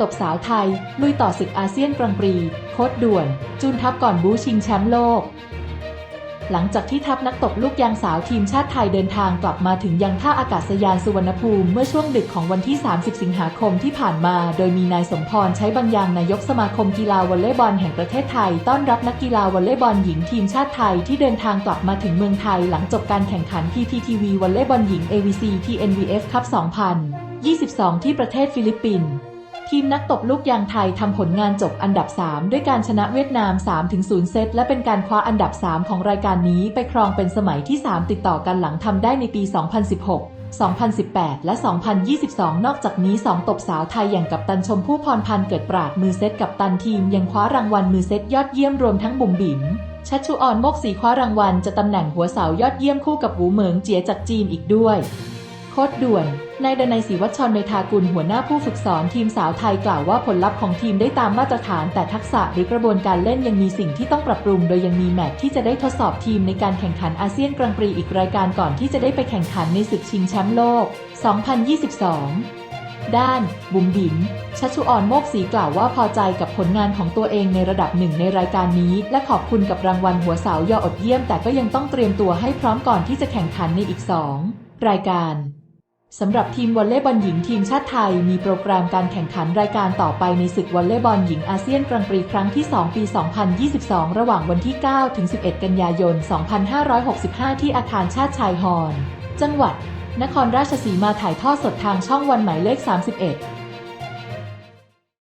ตบสาวไทย ลุยต่อศึกอาเซียนกรังปรี โคตรด่วนจูนทัพก่อนบูชิงแชมป์โลก หลังจากที่ทัพนักตบลูกยางสาวทีมชาติไทยเดินทางกลับมาถึงยังท่าอากาศยานสุวรรณภูมิ เมื่อช่วงดึกของวันที่ 30 สิงหาคมที่ผ่านมา โดยมีนายสมพรใช้บางอย่างนายกสมาคมกีฬาวอลเลย์บอลแห่งประเทศไทย ต้อนรับนักกีฬาวอลเลย์บอลหญิงทีมชาติไทยที่เดินทางกลับมาถึงเมืองไทย หลังจบการแข่งขัน PTTV วอลเลย์บอลหญิง AVC TNVF Cup 2022 ที่ประเทศฟิลิปปินส์ ทีมนักตบลูกยางไทยทำผลงานจบอันดับ 3 ด้วยการชนะเวียดนาม 3-0 เซต และเป็นการคว้าอันดับ 3 ของรายการนี้ไปครองเป็นสมัยที่ 3 ติดต่อกันหลังทำได้ในปี 2016 2018 และ 2022 นอกจากนี้ 2 ตบสาวไทยอย่างกับตันชมพู่พรพันธ์เกิดปราดมือเซตกับตันทีม ยังคว้ารางวัลมือเซตยอดเยี่ยมรวมทั้งบุ๋มบิ๋มชัชชุออนโมกสีคว้ารางวัลจะตำแหน่งหัวเสายอดเยี่ยมคู่กับหูเหมิงเจียจากจีนอีกด้วย คตรด่วน นายดนัยศรีวัชรเมธากุลหัวหน้าผู้ฝึกสอนทีมสาวไทยกล่าวว่าผลลัพธ์ของทีมได้ตามมาตรฐาน แต่ทักษะหรือกระบวนการเล่นยังมีสิ่งที่ต้องปรับปรุง โดยยังมีแมตช์ที่จะได้ทดสอบทีมในการแข่งขันอาเซียนกรังปรีอีกรายการก่อนที่จะได้ไปแข่งขันในศึกชิงแชมป์โลก 2022ด้านบุ๋มบิ๋มชัชชุออนโมกศรีกล่าวว่าพอใจกับผลงานของตัวเองในระดับหนึ่งในรายการนี้ และขอบคุณกับรางวัลหัวเสายออดเยี่ยม แต่ก็ยังต้องเตรียมตัวให้พร้อมก่อนที่จะแข่งขันในอีก 2 รายการ สำหรับทีมวอลเลย์บอลหญิงทีมชาติไทย มีโปรแกรมการแข่งขันรายการต่อไปในศึกวอลเลย์บอลหญิงอาเซียนกรังปรีครั้งที่ 2 ปี 2022 ระหว่างวันที่ 9 ถึง 11 กันยายน 2565 ที่อาคารชาติชายฮอน จังหวัด นครราชสีมาถ่ายทอดสดทางช่องวันหมายเลข 31